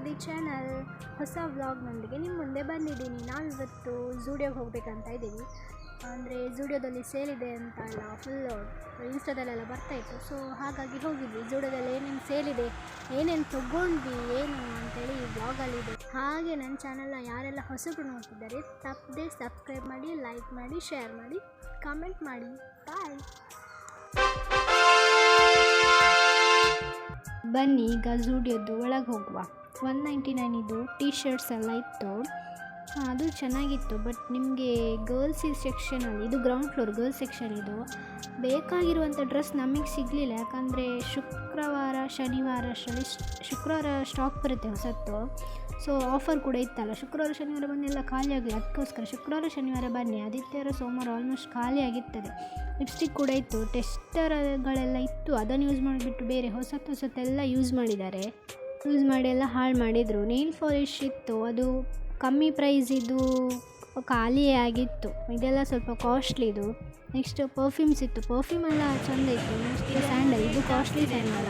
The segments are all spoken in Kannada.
ಟು ದಿ ಚಾನಲ್ ಹೊಸ ವ್ಲಾಗ್ನೊಂದಿಗೆ ನಿಮ್ಮ ಮುಂದೆ ಬಂದಿದ್ದೀನಿ. ನಾವು ಇವತ್ತು ಝೂಡಿಯೋಗೆ ಹೋಗಬೇಕಂತ ಇದ್ದೀವಿ ಅಂದರೆ ಝೂಡಿಯೋದಲ್ಲಿ ಸೇಲ್ ಇದೆ ಅಂತ ಎಲ್ಲ ಫುಲ್ಲು ಇನ್ಸ್ಟಾದಲ್ಲೆಲ್ಲ ಬರ್ತಾಯಿತ್ತು ಸೊ ಹಾಗಾಗಿ ಹೋಗಿದ್ವಿ. ಝೂಡಿಯೋದಲ್ಲಿ ಏನೇನು ಸೇಲಿದೆ ಏನೇನು ತೊಗೊಂಡ್ವಿ, ಏನು ಅಂತೇಳಿ ಈ ವ್ಲಾಗಲ್ಲಿದೆ ಹಾಗೆ ನನ್ನ ಚಾನಲ್ನ ಯಾರೆಲ್ಲ ಹೊಸಬ್ರು ನೋಡ್ತಿದ್ದಾರೆ, ತಪ್ಪದೆ ಸಬ್ಸ್ಕ್ರೈಬ್ ಮಾಡಿ ಲೈಕ್ ಮಾಡಿ ಶೇರ್ ಮಾಡಿ ಕಾಮೆಂಟ್ ಮಾಡಿ. ಬಾಯ್ ಬನ್ನಿ, ಈಗ ಝೂಡಿಯೋದು ಒಳಗೆ ಹೋಗುವ. ಒನ್ ನೈಂಟಿ ನೈನಿದು ಟೀ ಶರ್ಟ್ಸ್ ಎಲ್ಲ ಇತ್ತು. ಅದು ಚೆನ್ನಾಗಿತ್ತು ಬಟ್ ನಿಮಗೆ ಗರ್ಲ್ಸ್ ಸೆಕ್ಷನಲ್ಲಿ ಇದು ಗ್ರೌಂಡ್ ಫ್ಲೋರ್ ಗರ್ಲ್ಸ್ ಸೆಕ್ಷನ್ ಇದು ಬೇಕಾಗಿರುವಂಥ ಡ್ರೆಸ್ ನಮಗೆ ಸಿಗಲಿಲ್ಲ. ಯಾಕಂದರೆ ಶುಕ್ರವಾರ, ಶನಿವಾರ ಅಷ್ಟರಲ್ಲಿ ಶುಕ್ರವಾರ ಸ್ಟಾಕ್ ಬರುತ್ತೆ ಹೊಸತ್ತು. ಸೊ ಆಫರ್ ಕೂಡ ಇತ್ತಲ್ಲ. ಶುಕ್ರವಾರ, ಶನಿವಾರ ಬಂದೆಲ್ಲ ಖಾಲಿ ಆಗಲಿ. ಅದಕ್ಕೋಸ್ಕರ ಶುಕ್ರವಾರ, ಶನಿವಾರ ಬನ್ನಿ. ಆದಿತ್ಯವಾರ, ಸೋಮವಾರ ಆಲ್ಮೋಸ್ಟ್ ಖಾಲಿ ಆಗಿರ್ತದೆ. ಲಿಪ್ಸ್ಟಿಕ್ ಕೂಡ ಇತ್ತು. ಟೆಸ್ಟರ್ಗಳೆಲ್ಲ ಇತ್ತು. ಅದನ್ನು ಯೂಸ್ ಮಾಡಿಬಿಟ್ಟು ಬೇರೆ ಹೊಸತ್ತು, ಹೊಸತ್ತೆಲ್ಲ ಯೂಸ್ ಮಾಡಿದ್ದಾರೆ. ಯೂಸ್ ಮಾಡಿ ಎಲ್ಲ ಹಾಳು ಮಾಡಿದರು. ನೇಲ್ ಫಾಲಿಶ್ ಇತ್ತು, ಅದು ಕಮ್ಮಿ ಪ್ರೈಸಿದು ಖಾಲಿಯೇ ಆಗಿತ್ತು. ಇದೆಲ್ಲ ಸ್ವಲ್ಪ ಕಾಸ್ಟ್ಲಿದು ನೆಕ್ಸ್ಟ್ ಪರ್ಫ್ಯೂಮ್ಸ್ ಇತ್ತು. ಪರ್ಫ್ಯೂಮ್ ಎಲ್ಲ ಚೆಂದ ಇತ್ತು. ನೆಕ್ಸ್ಟ್ ಸ್ಯಾಂಡಲ್ ಇದು ಕಾಸ್ಟ್ಲಿ ಸ್ಯಾಂಡಲ್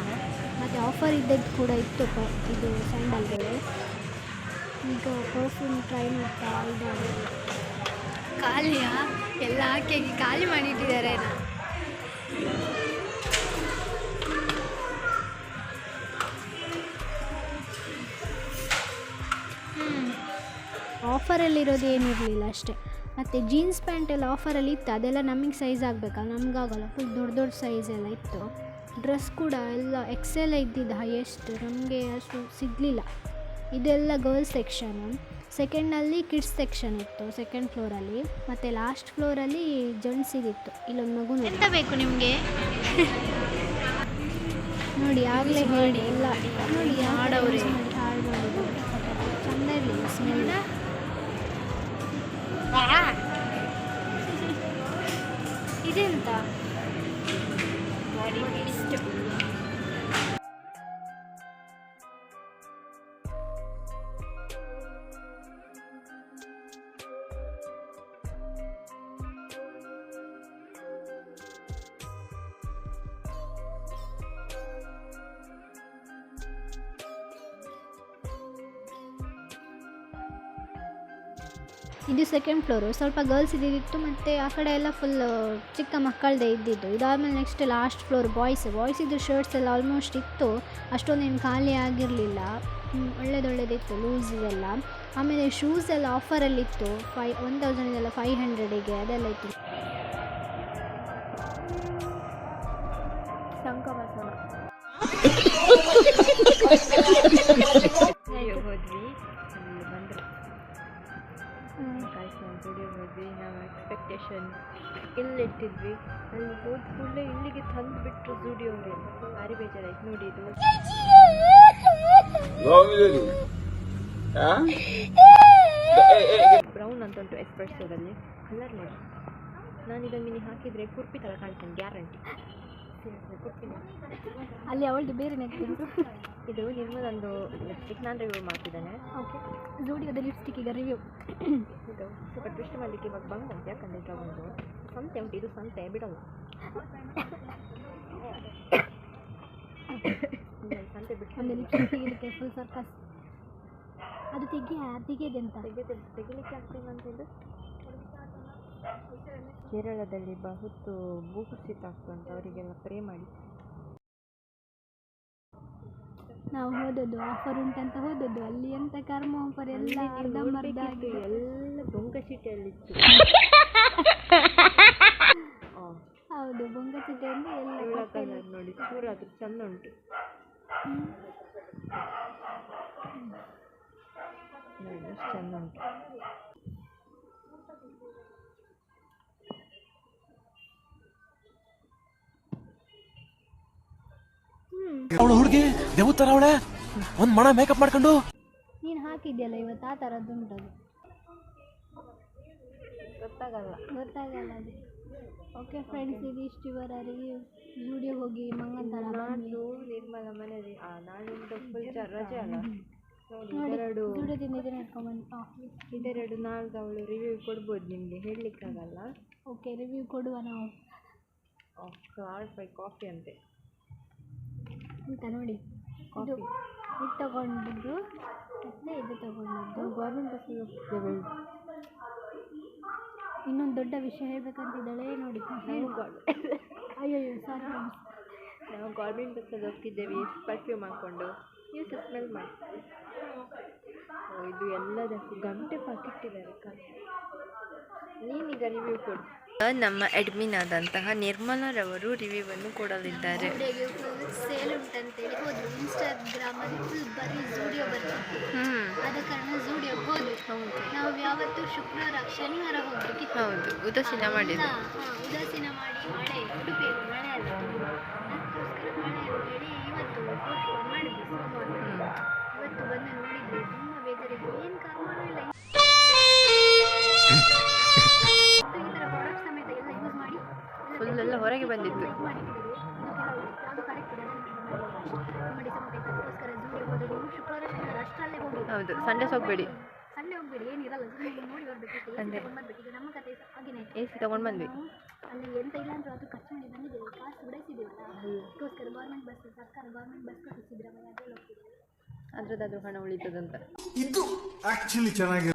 ಮತ್ತು ಆಫರ್ ಇದ್ದದ್ದು ಕೂಡ ಇತ್ತು ಪ, ಇದು ಸ್ಯಾಂಡಲ್ಗಳು ಈಗ ಪರ್ಫ್ಯೂಮ್ ಟ್ರೈ ಮಾಡ್ತಾ ಇದ್ದಾರೆ. ಖಾಲಿಯಾ? ಎಲ್ಲ ಹಾಕಿ ಖಾಲಿ ಮಾಡಿಟ್ಟಿದ್ದಾರೆ. ಆಫರಲ್ಲಿರೋದು ಏನಿರಲಿಲ್ಲ ಅಷ್ಟೇ. ಮತ್ತು ಜೀನ್ಸ್ ಪ್ಯಾಂಟ್ ಎಲ್ಲ ಆಫರಲ್ಲಿ ಇತ್ತು ಅದೆಲ್ಲ ನಮಗೆ ಸೈಜ್ ಆಗಬೇಕಲ್ಲ ನಮಗಾಗಲ್ಲ. ಫುಲ್ ದೊಡ್ಡ ದೊಡ್ಡ ಸೈಜ್ ಎಲ್ಲ ಇತ್ತು. ಡ್ರೆಸ್ ಕೂಡ ಎಲ್ಲ ಎಕ್ಸೆಲ್ ಇದ್ದಿದ್ದು ಹೈಯೆಸ್ಟ್ ನಮಗೆ ಅಷ್ಟು ಸಿಗಲಿಲ್ಲ. ಇದೆಲ್ಲ ಗರ್ಲ್ಸ್ ಸೆಕ್ಷನು ಸೆಕೆಂಡಲ್ಲಿ ಕಿಡ್ಸ್ ಸೆಕ್ಷನ್ ಇತ್ತು ಸೆಕೆಂಡ್ ಫ್ಲೋರಲ್ಲಿ ಮತ್ತು ಲಾಸ್ಟ್ ಫ್ಲೋರಲ್ಲಿ ಜೆಂಟ್ಸಿದಿತ್ತು ಇಲ್ಲೊಂದು ಮಗು ಎಂತ ಬೇಕು ನಿಮಗೆ? ನೋಡಿ ಆಗಲೇ ಹೇಳಿ ಇಲ್ಲ. ನೋಡಿ. ಇದು ಸೆಕೆಂಡ್ ಫ್ಲೋರು ಸ್ವಲ್ಪ ಗರ್ಲ್ಸ್ ಇದ್ದಿದ್ದಿತ್ತು ಮತ್ತು ಆ ಕಡೆ ಎಲ್ಲ ಫುಲ್ ಚಿಕ್ಕ ಮಕ್ಕಳದೇ ಇದ್ದಿದ್ದು. ಇದಾದಮೇಲೆ next last floor boys boys ಇದು ಶರ್ಟ್ಸ್ ಎಲ್ಲ ಆಲ್ಮೋಸ್ಟ್ ಇತ್ತು. ಅಷ್ಟೊಂದೇನು ಖಾಲಿ ಆಗಿರಲಿಲ್ಲ. ಒಳ್ಳೇದೊಳ್ಳೇದಿತ್ತು ಲೂಸ್ ಇದೆಲ್ಲ. ಆಮೇಲೆ ಶೂಸ್ ಎಲ್ಲ ಆಫರಲ್ಲಿತ್ತು ಫೈ ಒನ್ ತೌಸಂಡಿಗೆಲ್ಲ ಫೈವ್ ಹಂಡ್ರೆಡಿಗೆ ಅದೆಲ್ಲ ಇತ್ತು. ಅಯ್ಯೋ ಹೋದ್ವಿ ನಾವು ಎಕ್ಸ್ಪೆಕ್ಟೇಷನ್ ಇಲ್ಲಿಟ್ಟಿದ್ವಿ ಅಲ್ಲಿ ಹೋದ ಕೂಡಲೇ ಇಲ್ಲಿಗೆ ತಂದು ಬಿಟ್ಟರು ಸ್ಟುಡಿಯೋ ಅವರೆಲ್ಲ ಭಾರಿ ಬೇಜಾರಾಯ್ತು ನೋಡಿ ಇದು. ಬ್ರೌನ್ ಅಂತ ಉಂಟು ಎಕ್ಸ್ಪ್ರೆಸ್ಸೋದಲ್ಲಿ ಕಲರ್ ನೋಡಿ. ನಾನು ಇದನ್ನು ಮಿನಿ ಹಾಕಿದರೆ ಕುರ್ಪಿ ಥರ ಕಾಣ್ತೇನೆ ಗ್ಯಾರಂಟಿ ಅಲ್ಲಿ ಅವಳದು ಬೇರೆ ನೆಕ್ಸ್ಟ್ ಇದು ನಿರ್ಮಲೊಂದು ಲಿಪ್ಸ್ಟಿಕ್ ನಾನು ರಿವ್ಯೂ ಮಾಡ್ತಿದ್ದಾನೆ. ಓಕೆ ಜೋಡಿಯೋದ ಲಿಪ್ಸ್ಟಿಕ್ ಈಗ ರಿವ್ಯೂ ಇದು ಸ್ವಲ್ಪ ಟ್ವಿಸ್ಟ್ ಮಾಡಲಿಕ್ಕೆ ಇವಾಗ ಬಂದಂತೆ ಯಾಕಂದರೆ ಒಂದು ಸಂತೆ ಉಂಟು ಇದು ಸಂತೆ ಬಿಡಲ್ಲ ಸಂತೆ ಬಿಟ್ಟು ಒಂದು ಲಿಪ್ಸ್ಟಿಕ್ ತೆಗಿಲಿಕ್ಕೆ ಫುಲ್ ಸರ್ಕಸ್ ಅದು ತೆಗಿಯ ತೆಗಿಯದೆ ಅಂತ. ತೆಗಿಲಿಕ್ಕೆ ಆಗ್ತಿಲ್ಲ ಅಂತ ಇದು? ಕೇರಳದಲ್ಲಿ ಬಹುತು ಭೂಕುಸಿತ ಅಂತ ಅವರಿಗೆಲ್ಲ ಪ್ರೇ ಮಾಡಿ. ನಾವು ಹೋದದ್ದು ಆಫರ್ ಉಂಟಂತ ಹೋದದ್ದು. ಅಲ್ಲಿ ಎಂತ ಕರ್ಮ ಆಫರ್ ಎಲ್ಲ ಅರ್ಧಂಬರ್ಧ ಆಗಿದೆ. ಎಲ್ಲ ಬೊಂಗಶಿಟೆಯಲ್ಲಿತ್ತು ಹೌದು ಅಂದ್ರೆ ಎಲ್ಲ ಕಲರ್ ನೋಡಿ ಚೂರು ಅದು ಚಂದ ಉಂಟು. ಚಂದ ಉಂಟು. ಹುಡುಗಿ ದೇವ್ ತರ ಅವಳೆ. ಒಂದ್ ಮಣ ಮೇಕಪ್ ಮಾಡ್ಕೊಂಡು. ನೀನು ಹಾಕಿದ್ಯಲ್ಲ ಇವತ್ತು ಆ ಥರದ್ದು ಉಂಟದು? ಗೊತ್ತಾಗಲ್ಲ. ಗೊತ್ತಾಗಲ್ಲ ಅದು. ಓಕೆ ಫ್ರೆಂಡ್ಸ್ ಇದು ಇಷ್ಟು ಇವರ ವಿಡಿಯೋ ಹೋಗಿ ಮಂಗಂತರ ನಾಡ್ದು ನಿರ್ಮಲ ಮನೆಯಲ್ಲಿ ಆ ನಾಳಿಂದ ಫುಲ್ ರಜೆ ಅಲ್ಲ? ನೋಡಿ ನೋಡಿ ಇದೆರಡು ವಿಡಿಯೋದಿಂದ ಇದನ್ನ ಇಟ್ಕೊಂಬಂದು ಇದೆರಡು ನಾಳ್ದು ಅವಳು ರಿವ್ಯೂ ಕೊಡ್ಬೋದು ನಿಮಗೆ ಹೇಳಲಿಕ್ಕಾಗಲ್ಲ? ಓಕೆ ರಿವ್ಯೂ ಕೊಡುವ ನಾವು. ಬೈ ಕಾಫಿ ಅಂತೆ. ಅಂತ ನೋಡಿ. ಇದು ಇದು ತಗೊಂಡಿದ್ದು. ಮತ್ತು ಇದು ತಗೊಂಡಿದ್ದು. ಗೌರ್ಮೆಂಟ್ ಬಸ್ಸಿಗೆ ಹೋಗ್ತಿದ್ದೇವೆ. ಇನ್ನೊಂದು ದೊಡ್ಡ ವಿಷಯ ಹೇಳ್ಬೇಕಂತಿದ್ದಾಳೆ. ನೋಡಿ ಅಯ್ಯೋ ಸಾರಿ ನಾವು ಗೌರ್ಮೆಂಟ್ ಬಸ್ಸಲ್ಲಿ ಹೋಗ್ತಿದ್ದೇವೆ. ಪರ್ಫ್ಯೂಮ್ ಹಾಕ್ಕೊಂಡು ನೀವು ಸ್ಮೆಲ್ ಮಾಡಿ. ಇದು ಎಲ್ಲದಕ್ಕೂ ಗಂಟೆ ಪಾಕಿಟ್ಟಿದ್ದಾರೆ ನೀನೀಗ ರಿವ್ಯೂ ಕೊಡು. ನಮ್ಮ ಅಡ್ಮಿನ್ ಆದಂತಹ ಕೊಡಲಿದ್ದಾರೆ ಅನ್ನು ಕೊಡಲಿದ್ದಾರೆ. ಸೇಲ್ ಉಂಟಂತೇಳಿ ಹೋದ್ರು ಇನ್ಸ್ಟಾಗ್ರಾಮಲ್ಲಿ ಫುಲ್ ಬರೀ ಜೂಡಿಯೋ ಬರ್ತಿತ್ತು ಆದ ಕಾರಣ ಜೂಡಿಯೋಗೆ ಹೋದ್ವಿ ಹೌದು. ನಾವು ಯಾವತ್ತು ಶುಕ್ರವಾರ ಶನಿವಾರ ಹೋಗ್ಬೇಕಿತ್ತು ಹೌದು. ಉದಾಸೀನ ಹಾ, ಉದಾಸೀನ ಮಾಡಿ ಮಳೆ ಉಡುಪಿಯಲ್ಲಿ ಮಳೆ ಅಲ್ಲ ಬರ್ಬೇಕು ಬಂದಿತ್ತು. ನಮ್ಮ ಸಂಡೆ ಹೋಗ್ಬೇಡಿ ಎ ಸಿ ತಗೊಂಡು ಬಂದ್ವಿ. ಅಲ್ಲಿ ಎಂತ ಇಲ್ಲ ಅಂದ್ರೆ ಅದು ಖರ್ಚು ಮಾಡಿ ಬಂದಿದ್ದೇವೆ ಕಾಸು ಅದಕ್ಕೋಸ್ಕರ ಗೌರ್ಮೆಂಟ್ ಬಸ್ ಸರ್ಕಾರ ಗೌರ್ಮೆಂಟ್ ಬಸ್ ಹೋಗ್ತಿದ್ದೇವೆ ಅದ್ರದ್ದಾದ್ರೂ ಹಣ ಉಳಿತದಂತ. ಇದು ಆಕ್ಚುಲಿ ಚೆನ್ನಾಗಿದೆ